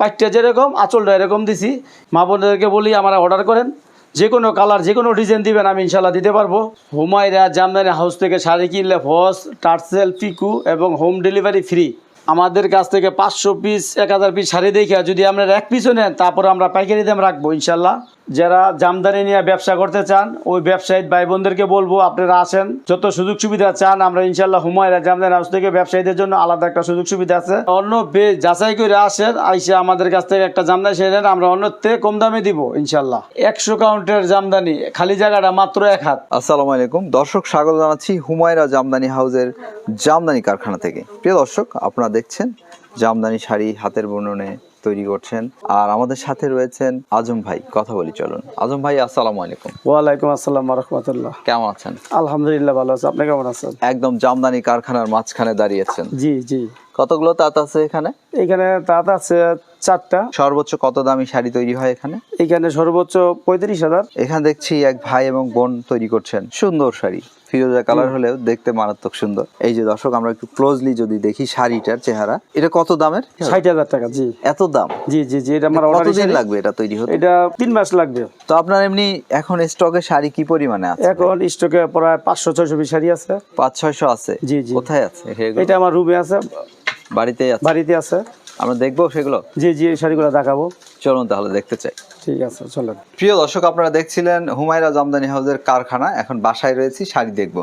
পাইটটা যেরকম, আঁচলটা এরকম দিছি। মা বোনদেরকে বলি আমরা অর্ডার করেন। যে কোনো কালার যে কোনো ডিজাইন দিবেন, আমি ইনশাল্লাহ দিতে পারব। হুমায়রা জামদানি হাউস থেকে শাড়ি কিনলে ফস, টার্সেল, পিকু এবং হোম ডেলিভারি ফ্রি আমাদের কাছ থেকে পাঁচশো পিস এক হাজার পিস শাড়ি দেখে যদি আপনারা এক পিসও নেন, তারপরে আমরা পাইকারি দাম রাখব ইনশাল্লাহ যারা জামদানি নিয়ে ব্যবসা করতে চান, ওই ব্যবসায়ী ভাই বোনদেরকে বলব, আপনারা আসেন। যত সুযোগ সুবিধা চান, আমরা ইনশাল্লাহ হুমায়রা জামদানি হাউস থেকে ব্যবসায়ীদের জন্য আলাদা একটা সুযোগ সুবিধা আছে। অন্য যাচাই করে আসেন, আইসে আমাদের কাছ থেকে একটা জামদানি সেরে নেন, আমরা অন্য থেকে কম দামে দিব ইনশাল্লাহ একশো কাউন্টের জামদানি, খালি জায়গাটা মাত্র এক হাত। আসসালামু আলাইকুম। দর্শক, স্বাগত জানাচ্ছি হুমায়রা জামদানি হাউসের জামদানি কারখানা থেকে। প্রিয় দর্শক, আপনারা দেখছেন জামদানি শাড়ি হাতের বুননে তৈরি করছেন। আর আমাদের সাথে রয়েছেন আজম ভাই। কথা বলি চলুন। আজম ভাই আসসালামু আলাইকুম। ওয়ালাইকুম আসসালাম রহমতুল্লাহ। কেমন আছেন? আলহামদুলিল্লাহ ভালো আছে। আপনি কেমন আছেন? একদম জামদানি কারখানার মাঝখানে দাঁড়িয়েছেন। জি জি। কতগুলো তাঁত আছে এখানে? এখানে তাঁত আছে চারটা। সর্বোচ্চ কত দামি শাড়ি তৈরি হয় এখানে? এখানে সর্বোচ্চ পঁয়ত্রিশ হাজার। এখানে দেখছি এক ভাই এবং বোন তৈরি করছেন। সুন্দর শাড়ি। ফিরোজা কালার হলেও দেখতে মারাত্মক সুন্দর। এই যে দর্শক আমরা একটু ক্লোজলি যদি দেখি শাড়িটার চেহারা এটা কত দামের? ষাট হাজার টাকা জি। এত দাম? জি জি জি এটা আমার অর্ডার কতদিন লাগবে এটা তৈরি হতে? এটা তিন মাস লাগবে। তো আপনার এমনি এখন স্টকে শাড়ি কি পরিমাণে আছে? এখন স্টকে প্রায় পাঁচশো ছয়শো শাড়ি আছে। পাঁচ ছয়শো আছে? জি, জি। কোথায় আছে? এটা আমার রুমে আছে। বাড়িতেই আছে? বাড়িতে আছে। আমরা দেখব সেগুলো? জি জি এই শাড়িগুলো দেখাবো। চলুন তাহলে দেখতে চাই। ঠিক আছে চলেন। প্রিয় দর্শক আপনারা দেখছিলেন হুমায়রা জামদানি হাউসের কারখানা। এখন বাসায় রয়েছি শাড়ি দেখব।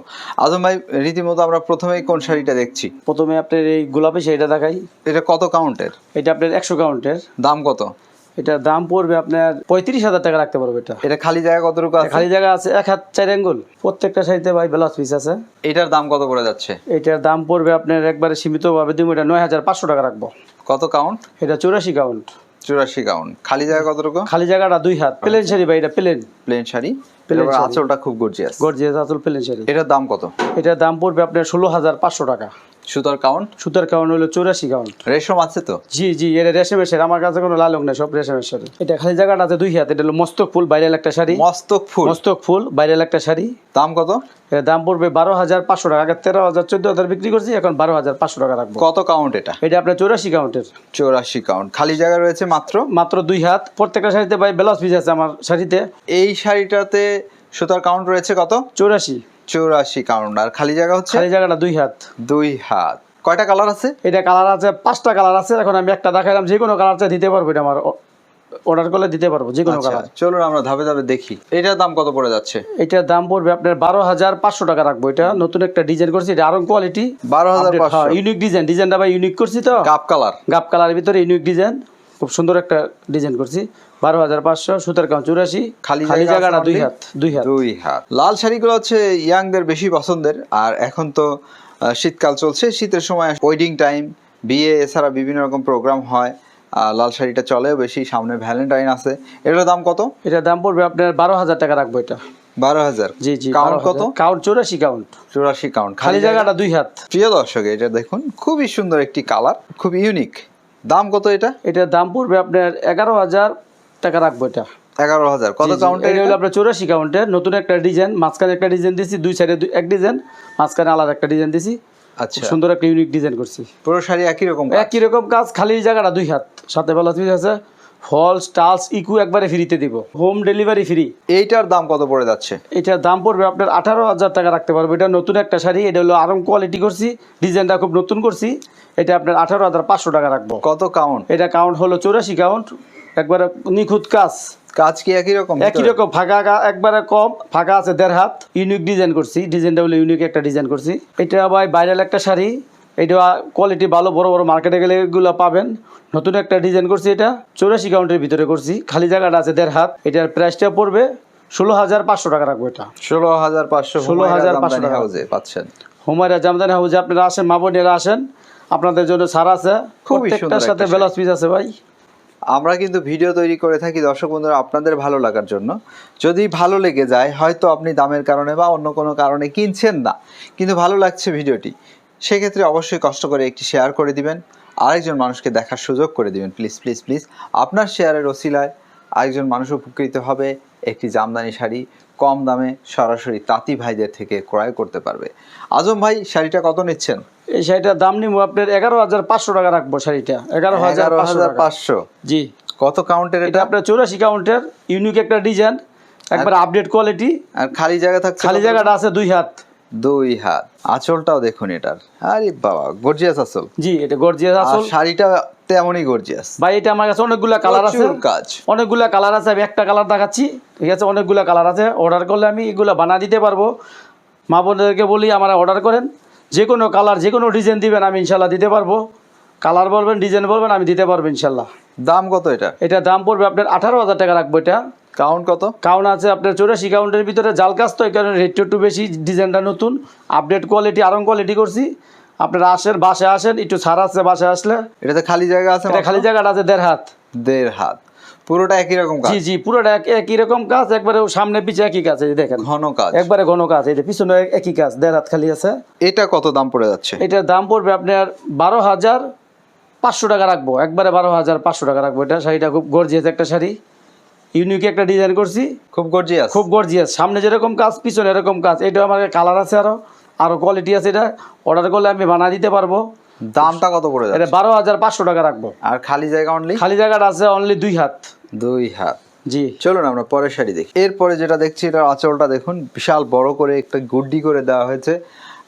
আজম ভাই রীতিমতো আমরা প্রথমেই কোন শাড়িটা দেখছি? প্রথমে আপনার এই গোলাপি শাড়িটা দেখাই। এটা কত কাউন্টের? এটা আপনার একশো কাউন্টের। দাম কত? এটার দাম পড়বে আপনার পঁয়ত্রিশ হাজার টাকা রাখতে পারব এটা। এটা খালি জায়গা কতটুকু আছে? খালি জায়গা আছে এক হাত চার আঙ্গুল প্রত্যেকটা শাড়িতে ভাই ব্লাউজ পিস আছে। এটার দাম কত করে যাচ্ছে? এটার দাম পড়বে আপনার একবারে সীমিতভাবে দিব এটা নয় হাজার পাঁচশো টাকা রাখব। কত কাউন্ট এটা চৌরাশি কাউন্ট চুরাশি কাউন্ট খালি জায়গা কতটুকু? খালি জায়গাটা দুই হাত। প্লেন শাড়ি ভাই এটা plain. Plain sari. Plain sari. আঁচলটা খুব গর্জিয়াস গর্জিয়াস আঁচল প্লেন শাড়ি। এটার দাম কত? এটার দাম পড়বে আপনার ষোলো হাজার পাঁচশো টাকা। সুতার কাউন্ট? সুতার কাউন্ট হলো চৌরাশি কাউন্ট। রেশম আছে তো? জি জি এটা রেশমের শাড়ি। আমার কাছে কোনো লালক নেই সব রেশমের শাড়ি। এটা খালি জায়গাটা আছে দুই হাত এটা হলো মস্তক ফুল বাইরের একটা শাড়ি। মস্তক ফুল? মস্তক ফুল বাইরের একটা শাড়ি। দাম কত? এর দাম পড়বে বারো হাজার পাঁচশো টাকা। আগে তেরো হাজার চোদ্দ হাজার বিক্রি করছি এখন বারো হাজার পাঁচশো টাকা রাখব। কত কাউন্ট এটা? এটা আপনার চৌরাশি কাউন্টের। চৌরাশি কাউন্ট। খালি জায়গা রয়েছে মাত্র? মাত্র দুই হাত। প্রত্যেকটা শাড়িতে ভাই ব্লাউজ পিস আছে আমার শাড়িতে। এই শাড়িটাতে সুতার কাউন্ট রয়েছে কত? চৌরাশি। চৌরাশি কাউন্ট। আর খালি জায়গা হচ্ছে? খালি জায়গাটা দুই হাত। দুই হাত। কয়টা কালার আছে? এটা কালার আছে পাঁচটা কালার আছে। এখন আমি একটা দেখাইলাম যে কোনো কালারটা দিতে পারব এটা আমার। অর্ডার করলে দিতে পারব যে কোনো আচ্ছা কালার। চলুন আমরা ধাপে ধাপে দেখি। এটার দাম কত পড়ে যাচ্ছে? এটার দাম পড়বে আপনার বারো হাজার পাঁচশো টাকা রাখব। এটা নতুন একটা ডিজাইন করছি এটা আরং কোয়ালিটি বারো হাজার ইউনিক ডিজাইন ডিজাইনটা ভাই ইউনিক করছি তো। Cup colour. গাপ কালারের ভিতরে ইউনিক ডিজাইন খুব সুন্দর একটা ডিজাইন করছি। বারো হাজার পাঁচশো সুতার কাম চুরাশি খালি জায়গাটা দুই হাত দুই হাত। দুই হাত। লাল শাড়িগুলো হচ্ছে ইয়াংদের বেশি পছন্দের আর এখন তো শীতকাল চলছে শীতের সময় ওয়েডিং টাইম বিয়ে এছাড়া বিভিন্ন রকম প্রোগ্রাম হয় আর লাল শাড়িটা চলেও বেশি সামনে ভ্যালেন্টাইন আছে। এটার দাম কত? এটার দাম পড়বে আপনার বারো হাজার টাকা রাখব এটা। বারো হাজার? জি জি কাউন্ট কত? কাউন্ট চৌরাশি কাউন্ট চুরাশি কাউন্ট খালি জায়গাটা দুই হাত। প্রিয় দর্শক এটা দেখুন খুবই সুন্দর একটি কালার খুব ইউনিক দাম কত এটা? এটার দাম পড়বে আপনার এগারো হাজার টাকা রাখব এটা। এগারো হাজার। কত এটা? হলো আপনার চৌরাশি কাউন্টের নতুন একটা ডিজাইন মাঝখানে একটা ডিজাইন দুই সাইডে এক ডিজাইন মাঝখানে আলাদা একটা ডিজাইন দিছি। আচ্ছা। সুন্দর একটা ইউনিক ডিজাইন করছি। পুরো শাড়ি একই রকম একই রকম কাজ খালি জায়গাটা দুই হাত। সাথে বেলা পিস আছে ফলস টালস ইকু একবারে ফ্রিতে দিব। হোম ডেলিভারি ফ্রি এইটার দাম কত পড়ে যাচ্ছে? এটার দাম পড়বে আপনার আঠারো হাজার টাকা রাখতে পারব। এটা নতুন একটা শাড়ি এটা হলো আরাম কোয়ালিটি করছি ডিজাইনটা খুব নতুন করছি। এটা আপনার আঠারো হাজার পাঁচশো টাকা রাখব। কত কাউন্ট এটা কাউন্ট হলো চৌরাশি কাউন্ট একবারে নিখুঁত কাজ। কাজ কি একই রকম? একই রকম ফাঁকা একবারে কম ফাঁকা আছে দেড় হাত। ইউনিক ডিজাইন করছি ডিজাইনটা হলো ইউনিক একটা ডিজাইন করছি। এটা ভাই ভাইরাল একটা শাড়ি। এটা কোয়ালিটি ভালো বড় বড় মার্কেটে গেলে এগুলো পাবেন। নতুন একটা ডিজাইন করছি এটা। চৌরাশি কাউন্টের ভিতরে করছি। খালি জায়গাটা আছে দেড় হাত। এটার প্রাইসটা পড়বে ষোলো হাজার পাঁচশো টাকা রাখব এটা। ষোলো হাজার পাঁচশো 16,500 টাকা। হাউসে পাচ্ছেন। হুমায়রা জামদানি হাউজে আপনারা আসেন মা বোনেরা আসেন। আপনাদের জন্য ছাড় আছে। প্রত্যেকটার সাথে ব্লাউজ পিস আছে ভাই। আমরা কিন্তু ভিডিও তৈরি করে থাকি, দর্শক বন্ধুরা, আপনাদের ভালো লাগার জন্য। যদি ভালো লেগে যায়, হয়তো আপনি দামের কারণে বা অন্য কোনো কারণে কিনছেন না, কিন্তু ভালো লাগছে ভিডিওটি, সেক্ষেত্রে অবশ্যই কষ্ট করে একটি শেয়ার করে দিবেন। আরেকজন মানুষকে দেখার সুযোগ করে দিবেন। প্লিজ প্লিজ প্লিজ আপনার শেয়ারের ওসিলায় আরেকজন মানুষ উপকৃত হবে, একটি জামদানি শাড়ি, কম দামে সরাসরি তাঁতি ভাইদের থেকে ক্রয় করতে পারবে। আজম ভাই, শাড়িটা কত নিচ্ছেন? এই শাড়িটার দাম নিবো আপনার এগারো হাজার পাঁচশো টাকা রাখব শাড়িটা। এগারো হাজার হাজার পাঁচশো। জি। কত কাউন্টের এটা আপনার চৌরাশি কাউন্টের ইউনিক একটা ডিজাইন একবার আপডেট কোয়ালিটি আর খালি জায়গা থাকছে খালি জায়গাটা আছে দুই হাত। দুই হাত। আঁচলটাও দেখুন এটার। আরে বাবা গর্জিয়াস আঁচল। জি এটা গর্জিয়াস আসল শাড়িটা তেমনই গর্জিয়াস ভাই এটা আমার কাছে অনেকগুলা কালার আছে। কাজ। অনেকগুলা কালার আছে আমি একটা কালার দেখাচ্ছি। ঠিক আছে অনেকগুলা কালার আছে। অর্ডার করলে আমি এগুলো বানা দিতে পারব। মা বোনদেরকে বলি আমার অর্ডার করেন। যে কোনো কালার যে কোনো ডিজাইন দিবেন আমি ইনশাল্লাহ দিতে পারব। কালার বলবেন ডিজাইন বলবেন আমি দিতে পারব ইনশাল্লাহ। দাম কত এটা? এটা দাম পড়বে আপনার আঠারো হাজার টাকা রাখব এটা। কাউন্ট কত? কাউন্ট আছে আপনার চৌরাশি কাউন্টের ভিতরে জাল কাজ তো এই কারণে রেটটা একটু বেশি ডিজাইনটা নতুন। আপডেট কোয়ালিটি আরং কোয়ালিটি করছি। আপনারা আসেন বাসায় আসেন একটু ছাড় আছে বাসায় আসলে। এটাতে খালি জায়গা আছে খালি জায়গাটা আছে দেড় হাত। দেড় হাত। পুরোটা একই রকম কাজ জি জি পুরোটা এক- একই রকম কাজ একবারে সামনে পিছে একই কাজ এই দেখেন। ঘন কাজ একবারে ঘন কাজ এই পিছনে একই কাজ দেড় হাত খালি আছে। এটা কত দাম পড়ে যাচ্ছে? এটার দাম পড়বে আপনার বারো হাজার পাঁচশো টাকা রাখব। একবারে বারো হাজার পাঁচশো টাকা রাখব। এটা শাড়িটা খুব গর্জিয়াস একটা শাড়ি। ইউনিক একটা ডিজাইন করছি। খুব গর্জিয়াস? খুব গর্জিয়াস। সামনে যেরকম কাজ পিছনে এরকম কাজ এটা আমার কালার আছে আরও। আরও কোয়ালিটি আছে এটা। অর্ডার করলে আমি বানা দিতে পারব। দামটা কত পড়ে এটা বারো হাজার পাঁচশো টাকা রাখব। আর খালি জায়গা অনলি খালি জায়গাটা আছে অনলি দুই হাত। দুই হাত। জি। চলুন আমরা পরের শাড়ি দেখি। এরপরে যেটা দেখছি এটার আঁচলটা দেখুন বিশাল বড় করে একটা গুড্ডি করে দেওয়া হয়েছে।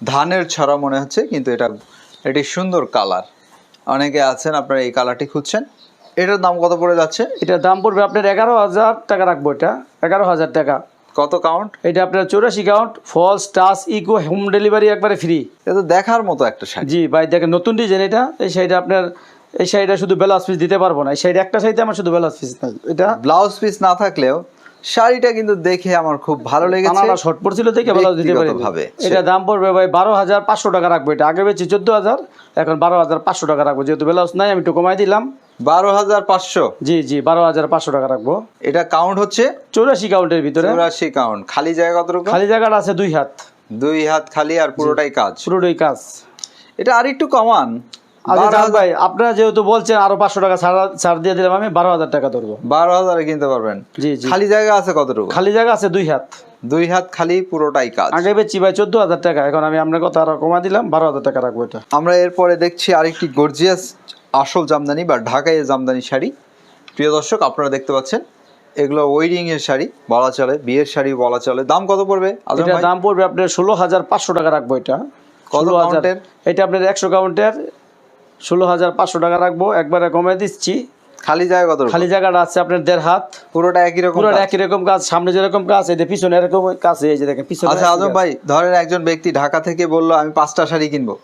ধানের ছড়া মনে হচ্ছে কিন্তু এটা এটি সুন্দর কালার। অনেকে আছেন আপনারা এই কালারটি খুঁজছেন। এটার দাম কত পড়ে যাচ্ছে? এটার দাম পড়বে আপনার এগারো হাজার টাকা রাখব এটা। এগারো হাজার টাকা। কত কাউন্ট এটা আপনার চৌরাশি কাউন্ট ফলস টাচ ইকো হোম ডেলিভারি একবারে ফ্রি এটা তো দেখার মতো একটা শাড়ি। জি ভাই দেখেন নতুন ডিজাইন এটা। এই শাড়িটা আপনার এই শাড়িটা শুধু ব্লাউজ পিস দিতে পারব না। এই শাড়ি একটা শাড়িতে আমার শুধু ব্লাউজ পিস নাই। এটা ব্লাউজ পিস না থাকলেও শাড়িটা কিন্তু দেখে আমার খুব ভালো লেগেছে। কানাডা শর্ট পড়ছিল দেখে ব্লাউজ দিতে পারি ব্যক্তিগতভাবে। এটা দাম পড়বে ভাই বারো হাজার পাঁচশো টাকা রাখব। এটা আগে বেচি চোদ্দ হাজার এখন বারো হাজার পাঁচশো টাকা রাখব। যেহেতু ব্লাউজ নাই আমি একটু কমাই দিলাম। বারো হাজার পাঁচশো? জি জি বারো হাজার পাঁচশো টাকা রাখব। এটা কাউন্ট হচ্ছে? চৌরাশি কাউন্টের ভিতরে। চৌরাশি কাউন্ট খালি জায়গা কতটুকু? খালি জায়গাটা আছে দুই হাত। দুই হাত খালি আর পুরোটাই কাজ। পুরোটাই কাজ। এটা আর একটু কমান। ভাই আপনারা যেহেতু বলছেন আরও পাঁচশো টাকা ছাড় দিয়ে দিলাম আমি বারো হাজার টাকা ধরবো। বারো হাজারে কিনতে পারবেন। জি খালি জায়গা আছে কতটুকু? খালি জায়গা আছে দুই হাত। দুই হাত খালি পুরোটাই কাজ। আগে বেচি ভাই চোদ্দ হাজার টাকা এখন আমি আপনার কথা আরও কমা দিলাম বারো হাজার টাকা রাখব এটা। আমরা এরপরে দেখছি আরেকটি গর্জিয়াস আসল জামদানি বা ঢাকাই জামদানি শাড়ি। প্রিয় দর্শক আপনারা দেখতে পাচ্ছেন এগুলো ওয়েডিং এর শাড়ি বলা চলে বিয়ের শাড়ি বলা চলে। দাম কত পড়বে দাম পড়বে আপনার ষোলো হাজার পাঁচশো টাকা রাখব এটা। কত 16,000 কাউন্টের? এটা আপনার একশো কাউন্টের ষোলো হাজার পাঁচশো টাকা রাখব। একবারে কমে দিচ্ছি। খালি জায়গা কত খালি জায়গাটা আছে আপনার দেড় হাত। পুরোটা একই রকম পুরো কাজ? একই রকম কাজ সামনে যেরকম কাজ এই যে পিছনে এরকম কাজ এই যে দেখেন পিছনে আচ্ছা আজম ভাই ধরেন একজন ব্যক্তি ঢাকা থেকে বলল আমি পাঁচটা শাড়ি কিনবো।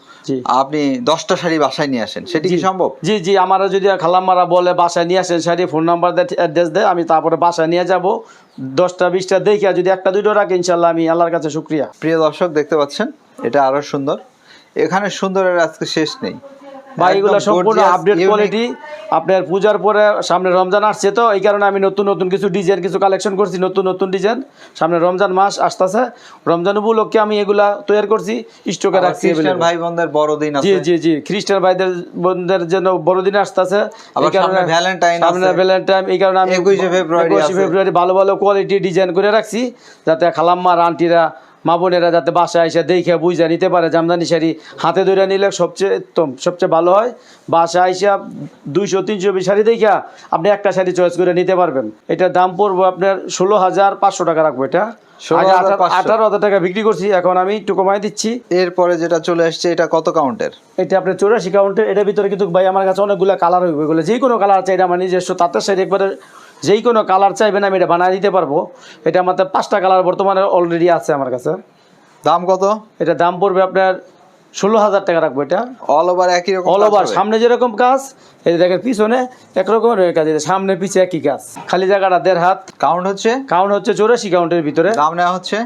আপনি দশটা শাড়ি বাসায় নিয়ে আসেন সেটি কি সম্ভব? জি জি আমারও যদি খালাম্মারা বলে বাসায় নিয়ে আসেন শাড়ি ফোন নাম্বার দেয় অ্যাড্রেস দেয় আমি তারপরে বাসায় নিয়ে যাব। দশটা বিশটা দেখে যদি একটা দুটো রাখি ইনশাল্লাহ আমি আল্লাহর কাছে শুক্রিয়া। প্রিয় দর্শক দেখতে পাচ্ছেন এটা আরও সুন্দর। এখানে সুন্দরের আজকে শেষ নেই। এগুলো সম্পূর্ণ আপডেট কোয়ালিটি আপনার পূজার পরে সামনে রমজান আসছে তো এই কারণে আমি নতুন নতুন কিছু ডিজাইন কিছু কালেকশন করছি নতুন নতুন ডিজাইন সামনে রমজান মাস আসতেছে। রমজান উপলক্ষে আমি এগুলা তৈরি করছি স্টকে রাখছি খ্রিস্টান ভাই বোনদের বড়দিন জি জি জি খ্রিস্টান ভাইদের বোনদের জন্য বড়দিন আসতেছে। আবার সামনে Valentine সামনে ভ্যালেন্টাইন এই কারণে আমি 21শে ফেব্রুয়ারি একুশে আছে। ফেব্রুয়ারি ভালো ভালো কোয়ালিটি ডিজাইন করে রাখছি যাতে খালাম্মার আন্টিরা মা বোনেরা যাতে বাসায় এসে দেখে বুঝে নিতে পারে জামদানি শাড়ি হাতে ধরে নিলে সবচেয়ে উত্তম সবচেয়ে ভালো হয়। বাসায় এসে দুইশো তিনশো শাড়ি দেখা আপনি একটা শাড়ি চয়েস করে নিতে পারবেন। এটার দাম পড়ব আপনার ষোলো হাজার পাঁচশো টাকা রাখব এটা। 16,500 আঠারো হাজার টাকা বিক্রি করছি এখন আমি একটু কমাই দিচ্ছি। এরপরে যেটা চলে আসছে এটা কত কাউন্টের? এটা আপনার চৌরাশি কাউন্টে এটার ভিতরে কিন্তু ভাই আমার কাছে অনেকগুলো কালার হইবে এগুলো। যে কোনো কালার চাই এটা আমার নিজস্ব তাঁতের সাইড একবারে যেই কোনো কালার চাইবেন আমি এটা বানিয়ে দিতে পারব। এটা আমার পাঁচটা কালার বর্তমানে অলরেডি আছে আমার কাছে। দাম কত? এটা দাম পড়বে আপনার ষোলো হাজার টাকা রাখব এটা। অল ওভার একই রকম অল ওভার সামনে যেরকম কাজ এই দেখেন পিছনে একরকমের কাজ যে সামনে পিছে একই কাজ। খালি জায়গাটা দেড় হাত। কাউন্ট হচ্ছে? কাউন্ট হচ্ছে চৌরাশি কাউন্টের ভিতরে। দাম নেওয়া হচ্ছে?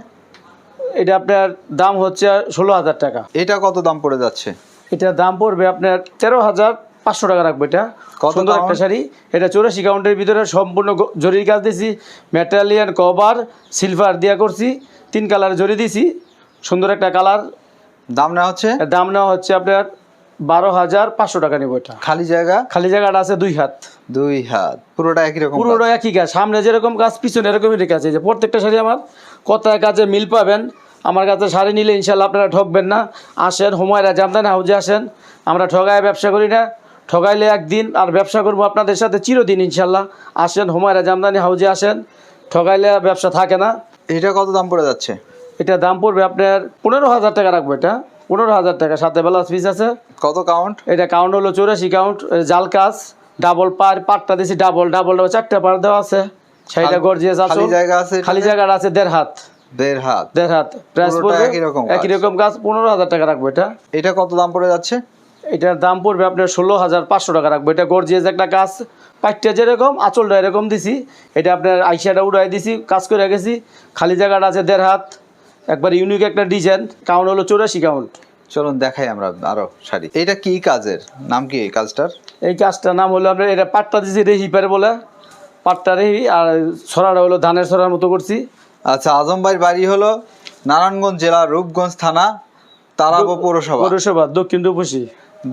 এটা আপনার দাম হচ্ছে ষোলো হাজার টাকা। এটা কত দাম পড়ে যাচ্ছে? এটার দাম পড়বে আপনার তেরো হাজার পাঁচশো টাকা রাখব এটা। সুন্দর একটা শাড়ি। এটা চৌরাশি কাউন্টের ভিতরে সম্পূর্ণ জরির কাজ দিয়েছি মেটালিয়ান কভার সিলভার দিয়া করছি। তিন কালার জরি দিছি। সুন্দর একটা কালার। দাম নেওয়া হচ্ছে? দাম নেওয়া হচ্ছে আপনার বারো হাজার পাঁচশো টাকা নেব এটা। খালি জায়গা? খালি জায়গাটা আছে দুই হাত। দুই হাত। পুরোটা একই রকম পুরোটা একই কাজ। সামনে যেরকম কাজ পিছনে এরকমই কাজ এই যে প্রত্যেকটা শাড়ি আমার কথায় কাজে মিল পাবেন। আমার কাছে শাড়ি নিলে ইনশাল্লাহ আপনারা ঠকবেন না। আসেন হুমায়রা জামদানি হাউজে আসেন। আমরা ঠগায় ব্যবসা করি না। ঠগাইলে একদিন আর ব্যবসা করব আপনাদের সাথে চিরদিন ইনশাল্লাহ। আসেন হুমায়রা জামদানি হাউজে আসেন। ঠগাইলে ব্যবসা থাকে না। এটা কত দাম পড়ে যাচ্ছে? এটা দাম পড়বে আপনার পনেরো হাজার টাকা রাখব এটা। পনেরো হাজার টাকা সাথে বেলা পিস আছে। কত কাউন্ট এটা কাউন্ট হলো চৌরাশি কাউন্ট জাল কাজ। ডাবল পার পাটটা দিছি ডাবল ডাবল ডাবল চারটা পার দেওয়া আছে। খালি- গর্জিয়াস আছে। খালি জায়গা আছে খালি জায়গা আছে দেড় হাত। দেড় হাত। দেড় হাত। প্রাইস পড়বে একই রকম। একই রকম কাজ পনেরো হাজার টাকা রাখব এটা। এটা কত দাম পড়ে যাচ্ছে? এটার দাম পড়বে আপনার ষোলো হাজার পাঁচশো টাকা রাখব। এটা গর্জিয়াস একটা কাজ পাইটটা যেরকম আঁচলটা এরকম দিছি। এটা আপনার আইসাটা উড়াই দিছি কাজ করে গেছি। খালি জায়গাটা আছে দেড় হাত। একবার ইউনিক একটা ডিজাইন কাউন্ট হলো চৌরাশি কাউন্ট চলুন দেখাই আমরা আরও শাড়ি। এটা কি কাজের? নাম কি এই কাজটার? এই কাজটার নাম হলো আপনার এটা পাটটা দিছি রেহি পারে বলে। পাটটা রেহি আর ছড়াটা হলো ধানের ছড়ার মতো করছি। আচ্ছা আজম ভাইয়ের বাড়ি হলো নারায়ণগঞ্জ জেলার রূপগঞ্জ থানা তারাবো পৌরসভা। পৌরসভা দক্ষিণ রূপসী।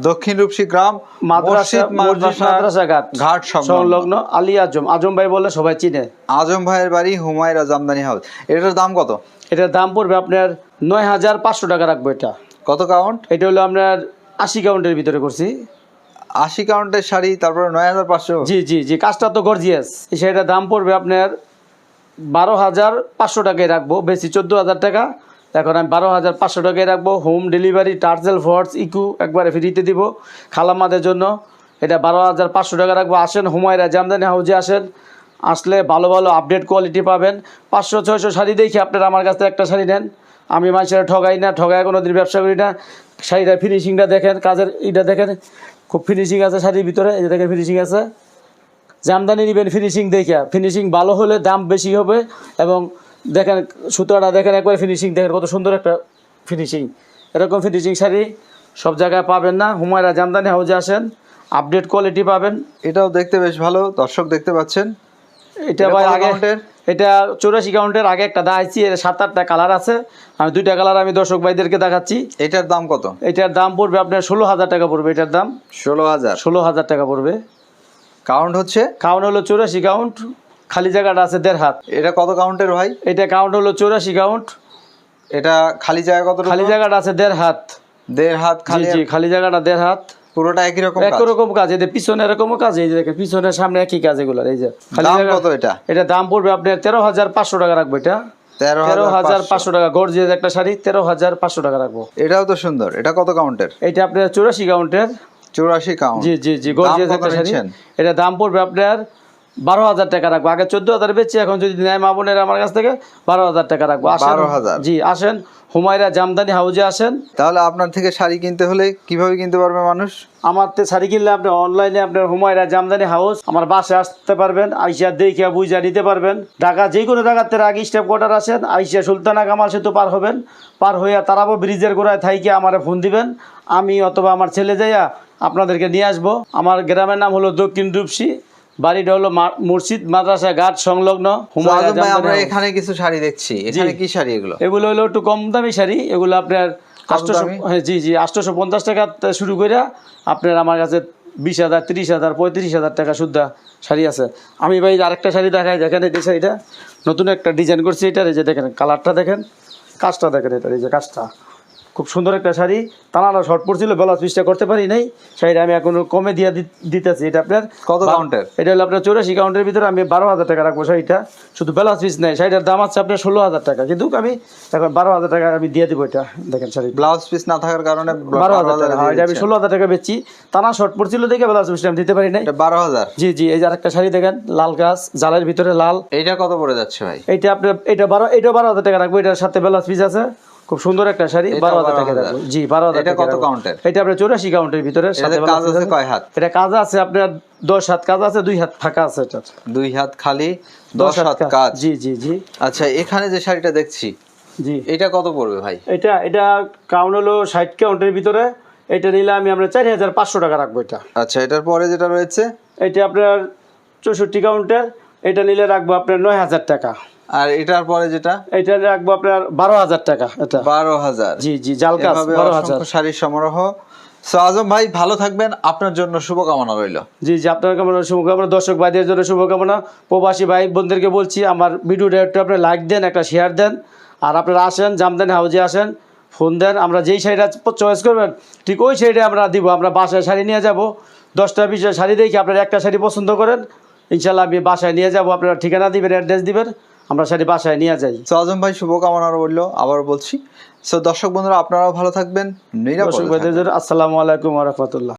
দক্ষিণ রূপসী গ্রাম মাদ্রাসা ঘাট সংলগ্ন। আলী আজম আজম ভাই বলে সবাই চিনে। আজম ভাইয়ের বাড়ি হুমায়রা জামদানি হাউস। এটার দাম কত? এটার দাম পড়বে আপনার নয় হাজার পাঁচশো টাকা রাখব এটা। কত কাউন্ট এটা হলো আপনার আশি কাউন্টের ভিতরে করছি। আশি কাউন্টের শাড়ি তারপরে নয় হাজার পাঁচশো? জি জি জি কাজটা তো গর্জিয়াস এই শাড়িটার দাম পড়বে আপনার বারো হাজার পাঁচশো টাকায় রাখব। বেশি চোদ্দ হাজার টাকা। এখন আমি বারো হাজার পাঁচশো টাকায় রাখব। হোম ডেলিভারি টার্জেল ফর্স ইকু একবারে ফ্রিতে দিব। খালামাদের জন্য এটা বারো হাজার পাঁচশো টাকা রাখব। আসেন, হুমায়রা জামদানি হাউজে আসেন। আসলে ভালো ভালো আপডেট কোয়ালিটি পাবেন। পাঁচশো, ছয়শো শাড়ি দেখি আপনারা আমার কাছ থেকে একটা শাড়ি নেন। আমি মানুষের ঠগাই না, ঠগায় কোনো দিন ব্যবসা করি না। শাড়িটা ফিনিশিংটা দেখেন, কাজের এটা দেখেন। খুব ফিনিশিং আছে শাড়ির ভিতরে যে দেখেন ফিনিশিং আছে। জামদানি নেবেন ফিনিশিং দেখে ফিনিশিং ভালো হলে দাম বেশি হবে এবং দেখেন সুতোটা দেখেন একবার ফিনিশিং দেখেন কত সুন্দর একটা ফিনিশিং এরকম ফিনিশিং শাড়ি সব জায়গায় পাবেন না। হুমায়রা জামদানি হাউজে আসেন আপডেট কোয়ালিটি পাবেন। এটাও দেখতে বেশ ভালো দর্শক দেখতে পাচ্ছেন। এটা ভাই আগে? এটা চৌরাশি কাউন্টের আগে একটা দেখাচ্ছি এর সাত আটটা কালার আছে। আমি দুইটা কালার আমি দর্শক ভাইদেরকে দেখাচ্ছি। এটার দাম কত? এটার দাম পড়বে আপনার ষোলো হাজার টাকা পড়বে এটার দাম। ষোলো হাজার। ষোলো হাজার টাকা পড়বে। কাউন্ট হচ্ছে? কাউন্ট হলো চৌরাশি কাউন্ট খালি জায়গাটা আছে দেড় হাত। এটা কত কাউন্টের ভাই? এটা কাউন্ট হলো চৌরাশি কাউন্ট এটা খালি জায়গা কত খালি জায়গাটা আছে দেড় হাত। দেড় হাত খালি খালি জায়গাটা দেড় হাত। পুরোটা একই রকম একই রকম কাজ এদের পিছনে এরকমও কাজ এই যে দেখেন পিছনে সামনে একই কাজ এগুলো এই যে দাম কত এটা? এটা দাম পড়বে আপনার তেরো হাজার পাঁচশো টাকা রাখব এটা। তেরো হাজার পাঁচশো। টাকা গর্জিয়াস একটা শাড়ি তেরো হাজার পাঁচশো টাকা রাখব। এটাও তো সুন্দর এটা কত কাউন্টের? এটা আপনার চৌরাশি কাউন্টের চৌরাশি কাউন্ট জি জি জি দাম গর্জিয়াস একটা শাড়ি। এটা দাম পড়বে আপনার বারো হাজার টাকা রাখব। আগে চোদ্দ হাজার বেচছি এখন যদি নেয় মা বোনের আমার কাছ থেকে বারো হাজার টাকা রাখব। আসেন। 12,000 জি আসেন। হুমায়রা জামদানি হাউজে আসেন। তাহলে আপনার থেকে শাড়ি কিনতে হলে কীভাবে কিনতে পারবে মানুষ? আমার তো শাড়ি কিনলে আপনি অনলাইনে আপনার হুমায়রা জামদানি হাউস আমার বাসে আসতে পারবেন আইসা দেখিয়া বুঝা নিতে পারবেন। ঢাকা যে কোনো জায়গার থেকে আগে স্টেপ কোয়ার্টার আসেন আইসা সুলতানা কামাল সেতু পার হবেন। পার হইয়া তারাবো ব্রিজের গোড়ায় থাইকে আমার ফোন দিবেন। আমি অথবা আমার ছেলে যাইয়া আপনাদেরকে নিয়ে আসব। আমার গ্রামের নাম হলো দক্ষিণ রূপসী। বাড়িটা হলো মুর্শিদ মাদ্রাসা ঘাট সংলগ্ন। আমরা এখানে কিছু শাড়ি দেখছি। এখানে কি শাড়ি এগুলো? এগুলো হলো একটু কম দামি শাড়ি। এগুলো আপনার আটশোশো হ্যাঁ জি জি আটশোশো পঞ্চাশ টাকা শুরু করে আপনার আমার কাছে বিশ হাজার তিরিশ হাজার পঁয়ত্রিশ হাজার টাকা সুদ্ধা শাড়ি আছে। আমি ভাই আরেকটা শাড়ি দেখাই দেখেন এই যে শাড়িটা। নতুন একটা ডিজাইন করছি এটার এই যে দেখেন কালারটা দেখেন। কাজটা দেখেন এটার এই যে কাজটা। খুব সুন্দর একটা শাড়ি। তানারা শর্ট পড়ছিল ব্লাউজ পিসটা করতে পারি নাই। শাড়িটা আমি এখন কমে দিয়ে দিতেছি। এটা আপনার কত কাউন্টের? এটা হলো আপনার চৌরাশি কাউন্টের ভিতরে আমি বারো হাজার টাকা রাখব শাড়িটা। শুধু ব্লাউজ পিস নেই শাড়িটার দাম আছে আপনার ষোলো হাজার টাকা। কিন্তু আমি এখন বারো হাজার টাকা আমি দিয়ে দেবো এটা দেখেন শাড়ি। ব্লাউজ পিস না থাকার কারণে বারো হাজার টাকা এটা আমি ষোলো হাজার টাকা বেচছি। টানা শর্ট পড়ছিল দেখে ব্লাউজ পিসটা আমি দিতে পারি নাই। এটা বারো হাজার। জি জি এই যে আরেকটা শাড়ি দেখেন লাল গাছ জালের ভিতরে লাল। এইটা কত পড়ে যাচ্ছে ভাই? এইটা আপনার এটা বারো এটা বারো হাজার টাকা রাখব এটার সাথে ব্লাউজ পিস আছে। খুব সুন্দর একটা শাড়ি বারো হাজার টাকা 12,000 জি বারো হাজার টাকা কত। কাউন্টের? এটা আপনার চৌরাশি কাউন্টের ভিতরে কাজ আছে। কয় হাত? এটা কাজ আছে আপনার দশ হাত কাজ আছে দুই হাত ফাঁকা আছে দুই হাত খালি দশ হাত কাজ। জি জি জি। আচ্ছা এখানে যে শাড়িটা দেখছি জি। এটা কত পড়বে ভাই? এটা এটা কাউন্ট হলো ষাট কাউন্টের ভিতরে। এটা নিলে আমি আমরা চারি হাজার পাঁচশো টাকা রাখব এটা। আচ্ছা এটার পরে যেটা রয়েছে? এটা আপনার চৌষট্টি কাউন্টের এটা নিলে রাখব আপনার নয় হাজার টাকা। আর এটার পরে যেটা? এটা রাখব আপনার বারো হাজার টাকা এটা। বারো হাজার। জি জি জাল কাজ বারো হাজার। শাড়ির সমারোহ। সো আজম ভাই ভালো থাকবেন। আপনার জন্য শুভকামনা রইল। জি জি আপনার কামনা শুভকামনা দর্শক ভাইদের জন্য শুভকামনা। প্রবাসী ভাই বোনদেরকে বলছি আমার ভিডিওটা একটু আপনার লাইক দেন একটা শেয়ার দেন। আর আপনারা আসেন জামদানি হাউজে আসেন ফোন দেন। আমরা যেই শাড়িটা চয়েস করবেন ঠিক ওই শাড়িটা আমরা দিব। আমরা বাসায় শাড়ি নিয়ে যাব। দশটা বিশটা শাড়ি দেখি আপনারা একটা শাড়ি পছন্দ করেন। ইনশাল্লাহ আমি বাসায় নিয়ে যাব। আপনারা ঠিকানা দিবেন অ্যাড্রেস দিবেন। আমরা সেটি বাসায় নিয়ে যাই। তো আজম ভাই শুভকামনা বলল আবার বলছি তো দর্শক বন্ধুরা আপনারাও ভালো থাকবেন আসসালামু আলাইকুম রহমতুল্লাহ।